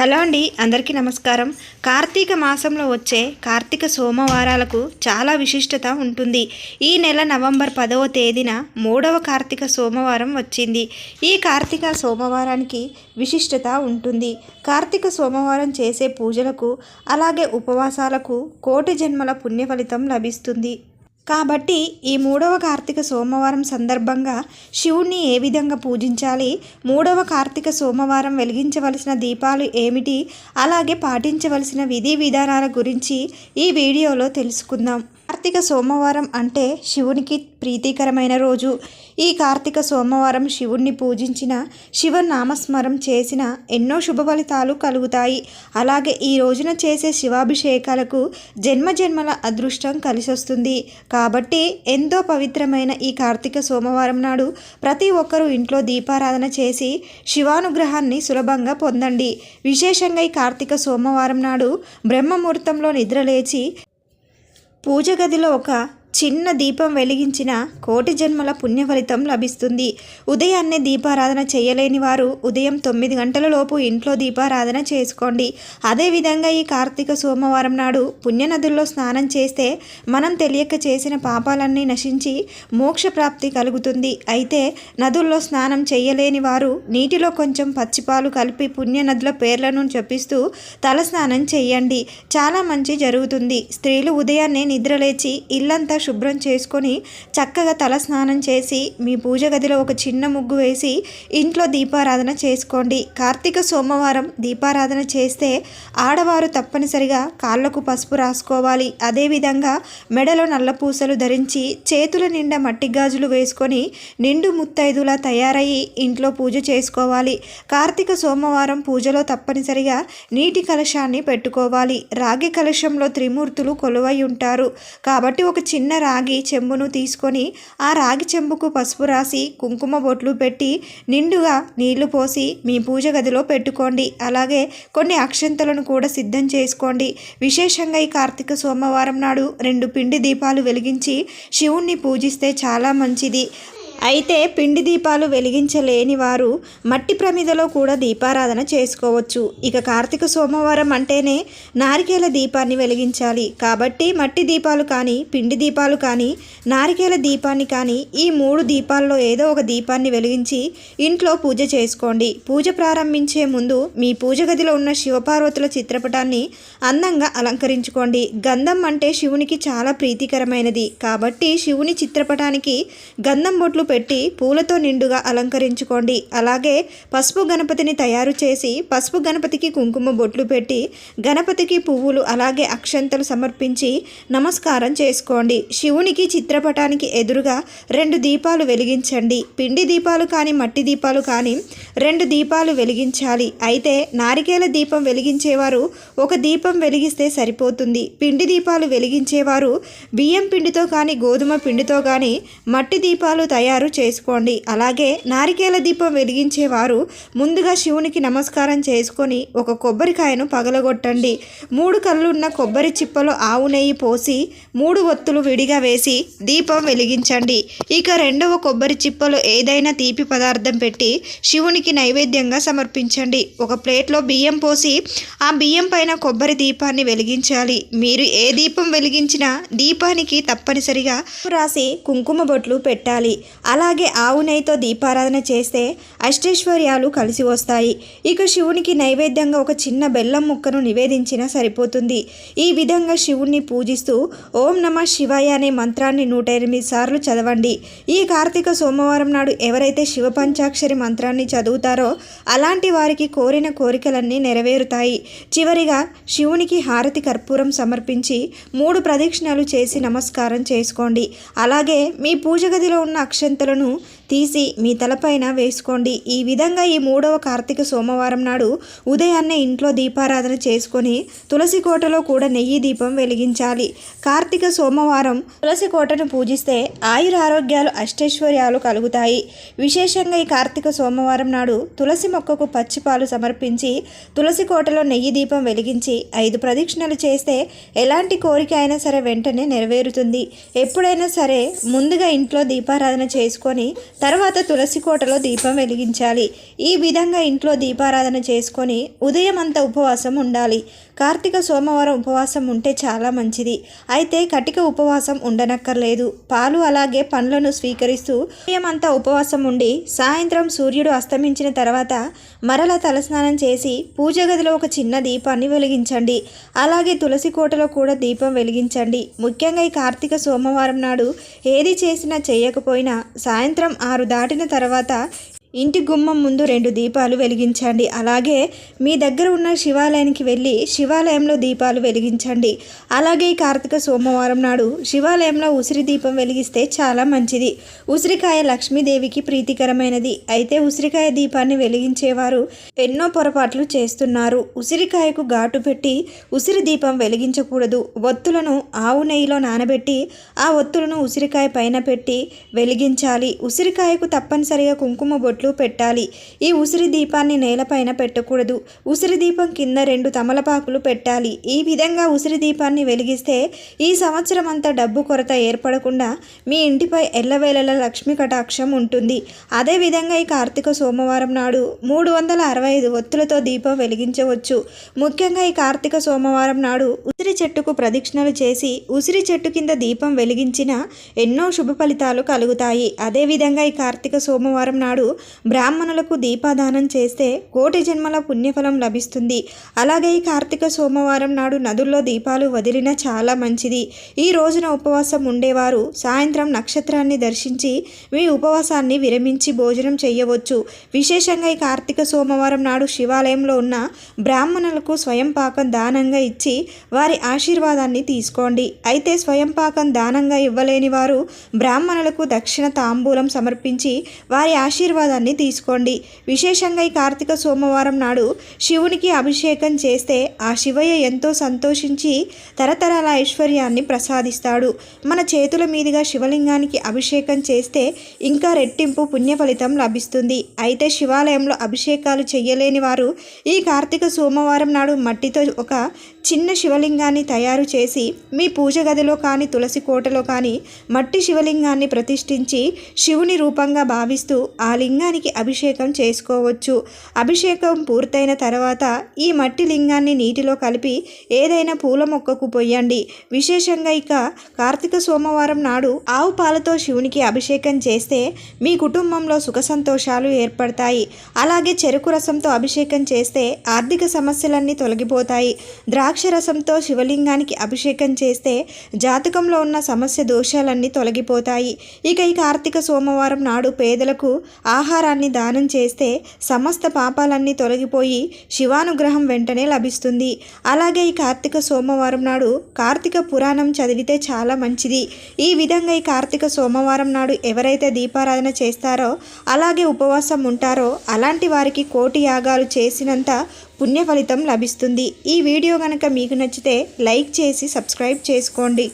Hello అండి అందరికీ నమస్కారం. కార్తీక మాసంలో వచ్చే కార్తీక సోమవారాలకు చాలా విశిష్టత ఉంటుంది. ఈ నెల నవంబర్ పదవ తేదీన మూడవ కార్తీక సోమవారం వచ్చింది. ఈ కార్తీక సోమవారానికి విశిష్టత ఉంటుంది. కార్తీక సోమవారం చేసే పూజలకు అలాగే ఉపవాసాలకు కోటి జన్మల పుణ్య ఫలితం లభిస్తుంది. కాబట్టి ఈ మూడవ కార్తీక సోమవారం సందర్భంగా శివుణ్ణి ఏ విధంగా పూజించాలి? మూడవ కార్తీక సోమవారం వెలిగించవలసిన దీపాలు ఏమిటి? అలాగే పాటించవలసిన విధి విధానాల గురించి ఈ వీడియోలో తెలుసుకుందాం. కార్తీక సోమవారం అంటే శివునికి ప్రీతికరమైన రోజు. ఈ కార్తీక సోమవారం శివుణ్ణి పూజించిన శివ నామస్మరం చేసిన ఎన్నో శుభ ఫలితాలు కలుగుతాయి. అలాగే ఈ రోజున చేసే శివాభిషేకాలకు జన్మ జన్మల అదృష్టం కలిసొస్తుంది. కాబట్టి ఎంతో పవిత్రమైన ఈ కార్తీక సోమవారం నాడు ప్రతి ఒక్కరూ ఇంట్లో దీపారాధన చేసి శివానుగ్రహాన్ని సులభంగా పొందండి. విశేషంగా ఈ కార్తీక సోమవారం నాడు బ్రహ్మముహూర్తంలో నిద్రలేచి పూజ గదిలో ఒక చిన్న దీపం వెలిగించిన కోటి జన్మల పుణ్య ఫలితం లభిస్తుంది. ఉదయాన్నే దీపారాధన చేయలేని వారు ఉదయం తొమ్మిది గంటల లోపు ఇంట్లో దీపారాధన చేసుకోండి. అదేవిధంగా ఈ కార్తీక సోమవారం నాడు పుణ్యనదుల్లో స్నానం చేస్తే మనం తెలియక చేసిన పాపాలన్నీ నశించి మోక్ష ప్రాప్తి కలుగుతుంది. అయితే నదుల్లో స్నానం చేయలేని వారు నీటిలో కొంచెం పచ్చిపాలు కలిపి పుణ్యనదుల పేర్లను జపిస్తూ తలస్నానం చేయండి. చాలా మంచి జరుగుతుంది. స్త్రీలు ఉదయాన్నే నిద్రలేచి ఇల్లంతా శుభ్రం చేసుకొని చక్కగా తల స్నానం చేసి మీ పూజ గదిలో ఒక చిన్న ముగ్గు వేసి ఇంట్లో దీపారాధన చేసుకోండి. కార్తీక సోమవారం దీపారాధన చేస్తే ఆడవారు తప్పనిసరిగా కాళ్ళకు పసుపు రాసుకోవాలి. అదేవిధంగా మెడలో నల్ల పూసలు ధరించి చేతుల నిండా మట్టి గాజులు వేసుకొని నిండు ముత్తైదులా తయారయ్యి ఇంట్లో పూజ చేసుకోవాలి. కార్తీక సోమవారం పూజలో తప్పనిసరిగా నీటి కలశాన్ని పెట్టుకోవాలి. రాగి కలశంలో త్రిమూర్తులు కొలువై ఉంటారు. కాబట్టి ఒక చిన్న రాగి చెంబును తీసుకొని ఆ రాగి చెంబుకు పసుపు రాసి కుంకుమ బొట్లు పెట్టి నిండుగా నీళ్ళు పోసి మీ పూజ గదిలో పెట్టుకోండి. అలాగే కొన్ని అక్షంతలను కూడా సిద్ధం చేసుకోండి. విశేషంగా ఈ కార్తీక సోమవారం నాడు రెండు పిండి దీపాలు వెలిగించి శివుణ్ణి పూజిస్తే చాలా మంచిది. అయితే పిండి దీపాలు వెలిగించలేని వారు మట్టి ప్రమిదలో కూడా దీపారాధన చేసుకోవచ్చు. ఇక కార్తీక సోమవారం అంటేనే నారికేల దీపాన్ని వెలిగించాలి. కాబట్టి మట్టి దీపాలు కానీ పిండి దీపాలు కానీ నారికేల దీపాన్ని కానీ ఈ మూడు దీపాల్లో ఏదో ఒక దీపాన్ని వెలిగించి ఇంట్లో పూజ చేసుకోండి. పూజ ప్రారంభించే ముందు మీ పూజ గదిలో ఉన్న శివపార్వతుల చిత్రపటాన్ని అందంగా అలంకరించుకోండి. గంధం అంటే శివునికి చాలా ప్రీతికరమైనది. కాబట్టి శివుని చిత్రపటానికి గంధం బొట్లు పెట్టి పూలతో నిండుగా అలంకరించుకోండి. అలాగే పసుపు గణపతిని తయారు చేసి పసుపు గణపతికి కుంకుమ బొట్లు పెట్టి గణపతికి పువ్వులు అలాగే అక్షంతలు సమర్పించి నమస్కారం చేసుకోండి. శివునికి చిత్రపటానికి ఎదురుగా రెండు దీపాలు వెలిగించండి. పిండి దీపాలు కానీ మట్టి దీపాలు కానీ రెండు దీపాలు వెలిగించాలి. అయితే నారికేల దీపం వెలిగించేవారు ఒక దీపం వెలిగిస్తే సరిపోతుంది. పిండి దీపాలు వెలిగించేవారు బియ్యం పిండితో కానీ గోధుమ పిండితో కానీ మట్టి దీపాలు తయారు చేసుకోండి. అలాగే నారికేల దీపం వెలిగించేవారు ముందుగా శివునికి నమస్కారం చేసుకొని ఒక కొబ్బరికాయను పగలగొట్టండి. మూడు కళ్ళున్న కొబ్బరి చిప్పలో ఆవు నెయ్యి పోసి మూడు ఒత్తులు విడిగా వేసి దీపం వెలిగించండి. ఇక రెండవ కొబ్బరి చిప్పలో ఏదైనా తీపి పదార్థం పెట్టి శివునికి నైవేద్యంగా సమర్పించండి. ఒక ప్లేట్లో బియ్యం పోసి ఆ బియ్యం పైన కొబ్బరి దీపాన్ని వెలిగించాలి. మీరు ఏ దీపం వెలిగించినా దీపానికి తప్పనిసరిగా రాసి కుంకుమ బొట్లు పెట్టాలి. అలాగే ఆవు నెయ్యితో దీపారాధన చేస్తే అష్టైశ్వర్యాలు కలిసి వస్తాయి. ఇక శివునికి నైవేద్యంగా ఒక చిన్న బెల్లం ముక్కను నివేదించినా సరిపోతుంది. ఈ విధంగా శివుణ్ణి పూజిస్తూ ఓం నమ శివాయ అనే మంత్రాన్ని నూట ఎనిమిది సార్లు చదవండి. ఈ కార్తీక సోమవారం నాడు ఎవరైతే శివ పంచాక్షరి మంత్రాన్ని చదువుతారో అలాంటి వారికి కోరిన కోరికలన్నీ నెరవేరుతాయి. చివరిగా శివునికి హారతి కర్పూరం సమర్పించి మూడు ప్రదక్షిణలు చేసి నమస్కారం చేసుకోండి. అలాగే మీ పూజ గదిలో ఉన్న అక్షంతలను తీసి మీ తలపైన వేసుకోండి. ఈ విధంగా ఈ మూడవ కార్తీక సోమవారం నాడు ఉదయాన్నే ఇంట్లో దీపారాధన చేసుకొని తులసి కోటలో కూడా నెయ్యి దీపం వెలిగించాలి. కార్తీక సోమవారం తులసి కోటను పూజిస్తే ఆయుర ఆరోగ్యాలు అష్టైశ్వర్యాలు కలుగుతాయి. విశేషంగా ఈ కార్తీక సోమవారం నాడు తులసి మొక్కకు పచ్చిపాలు సమర్పించి తులసి కోటలో నెయ్యి దీపం వెలిగించి ఐదు ప్రదక్షిణలు చేస్తే ఎలాంటి కోరిక అయినా సరే వెంటనే నెరవేరుతుంది. ఎప్పుడైనా సరే ముందుగా ఇంట్లో దీపారాధన చేసుకొని తర్వాత తులసి కోటలో దీపం వెలిగించాలి. ఈ విధంగా ఇంట్లో దీపారాధన చేసుకొని ఉదయం అంతా ఉపవాసం ఉండాలి. కార్తీక సోమవారం ఉపవాసం ఉంటే చాలా మంచిది. అయితే కటిక ఉపవాసం ఉండనక్కర్లేదు. పాలు అలాగే పండ్లను స్వీకరిస్తూ ఉదయమంతా అంతా ఉపవాసం ఉండి సాయంత్రం సూర్యుడు అస్తమించిన తర్వాత మరల తలస్నానం చేసి పూజ గదిలో ఒక చిన్న దీపాన్ని వెలిగించండి. అలాగే తులసి కోటలో కూడా దీపం వెలిగించండి. ముఖ్యంగా ఈ కార్తీక సోమవారం నాడు ఏది చేసినా చేయకపోయినా సాయంత్రం ఆరు దాటిన తర్వాత ఇంటి గుమ్మం ముందు రెండు దీపాలు వెలిగించండి. అలాగే మీ దగ్గర ఉన్న శివాలయానికి వెళ్ళి శివాలయంలో దీపాలు వెలిగించండి. అలాగే ఈ కార్తీక సోమవారం నాడు శివాలయంలో ఉసిరి దీపం వెలిగిస్తే చాలా మంచిది. ఉసిరికాయ లక్ష్మీదేవికి ప్రీతికరమైనది. అయితే ఉసిరికాయ దీపాన్ని వెలిగించేవారు ఎన్నో పొరపాట్లు చేస్తున్నారు. ఉసిరికాయకు ఘాటు పెట్టి ఉసిరి దీపం వెలిగించకూడదు. ఒత్తులను ఆవు నెయ్యిలో నానబెట్టి ఆ ఒత్తులను ఉసిరికాయ పైన పెట్టి వెలిగించాలి. ఉసిరికాయకు తప్పనిసరిగా కుంకుమ బొట్టు బొట్లు పెట్టాలి. ఈ ఉసిరి దీపాన్ని నేలపైన పెట్టకూడదు. ఉసిరి దీపం కింద రెండు తమలపాకులు పెట్టాలి. ఈ విధంగా ఉసిరి దీపాన్ని వెలిగిస్తే ఈ సంవత్సరం అంతా డబ్బు కొరత ఏర్పడకుండా మీ ఇంటిపై ఎల్లవేళల లక్ష్మీ కటాక్షం ఉంటుంది. అదేవిధంగా ఈ కార్తీక సోమవారం నాడు మూడు వందల అరవై ఐదు ఒత్తులతో దీపం వెలిగించవచ్చు. ముఖ్యంగా ఈ కార్తీక సోమవారం నాడు ఉసిరి చెట్టుకు ప్రదక్షిణలు చేసి ఉసిరి చెట్టు కింద దీపం వెలిగించిన ఎన్నో శుభ ఫలితాలు కలుగుతాయి. అదేవిధంగా ఈ కార్తీక సోమవారం నాడు బ్రాహ్మణులకు దీపాదానం చేస్తే కోటి జన్మల పుణ్యఫలం లభిస్తుంది. అలాగే ఈ కార్తీక సోమవారం నాడు నదుల్లో దీపాలు వదిలిన చాలా మంచిది. ఈ రోజున ఉపవాసం ఉండేవారు సాయంత్రం నక్షత్రాన్ని దర్శించి మీ ఉపవాసాన్ని విరమించి భోజనం చేయవచ్చు. విశేషంగా ఈ కార్తీక సోమవారం నాడు శివాలయంలో ఉన్న బ్రాహ్మణులకు స్వయం పాకం దానంగా ఇచ్చి వారి ఆశీర్వాదాన్ని తీసుకోండి. అయితే స్వయం పాకం దానంగా ఇవ్వలేని వారు బ్రాహ్మణులకు దక్షిణ తాంబూలం సమర్పించి వారి ఆశీర్వాదాన్ని తీసుకోండి. విశేషంగా ఈ కార్తీక సోమవారం నాడు శివునికి అభిషేకం చేస్తే ఆ శివయ్య ఎంతో సంతోషించి తరతరాల ఐశ్వర్యాన్ని ప్రసాదిస్తాడు. మన చేతుల మీదుగా శివలింగానికి అభిషేకం చేస్తే ఇంకా రెట్టింపు పుణ్య ఫలితం లభిస్తుంది. అయితే శివాలయంలో అభిషేకాలు చేయలేని వారు ఈ కార్తీక సోమవారం నాడు మట్టితో ఒక చిన్న శివలింగాన్ని తయారు చేసి మీ పూజ గదిలో కానీ తులసి కోటలో కానీ మట్టి శివలింగాన్ని ప్రతిష్ఠించి శివుని రూపంగా భావిస్తూ ఆ లింగానికి అభిషేకం చేసుకోవచ్చు. అభిషేకం పూర్తయిన తర్వాత ఈ మట్టి లింగాన్ని నీటిలో కలిపి ఏదైనా పూల మొక్కకు పొయ్యండి. విశేషంగా ఇక కార్తీక సోమవారం నాడు ఆవు పాలతో శివునికి అభిషేకం చేస్తే మీ కుటుంబంలో సుఖ సంతోషాలు ఏర్పడతాయి. అలాగే చెరుకు రసంతో అభిషేకం చేస్తే ఆర్థిక సమస్యలన్నీ తొలగిపోతాయి. ద్రాక్ష రసంతో శివలింగానికి అభిషేకం చేస్తే జాతకంలో ఉన్న సమస్య దోషాలన్నీ తొలగిపోతాయి. ఇక ఈ కార్తీక సోమవారం నాడు పేదలకు ఆహారాన్ని దానం చేస్తే సమస్త పాపాలన్నీ తొలగిపోయి శివానుగ్రహం వెంటనే లభిస్తుంది. అలాగే ఈ కార్తీక సోమవారం నాడు కార్తీక పురాణం చదివితే చాలా మంచిది. ఈ విధంగా ఈ కార్తీక సోమవారం నాడు ఎవరైతే దీపారాధన చేస్తారో అలాగే ఉపవాసం ఉంటారో అలాంటి వారికి కోటి యాగాలు చేసినంత పుణ్య ఫలితం లభిస్తుంది. ఈ వీడియో కనుక మీకు నచ్చితే లైక్ చేసి సబ్స్క్రైబ్ చేసుకోండి.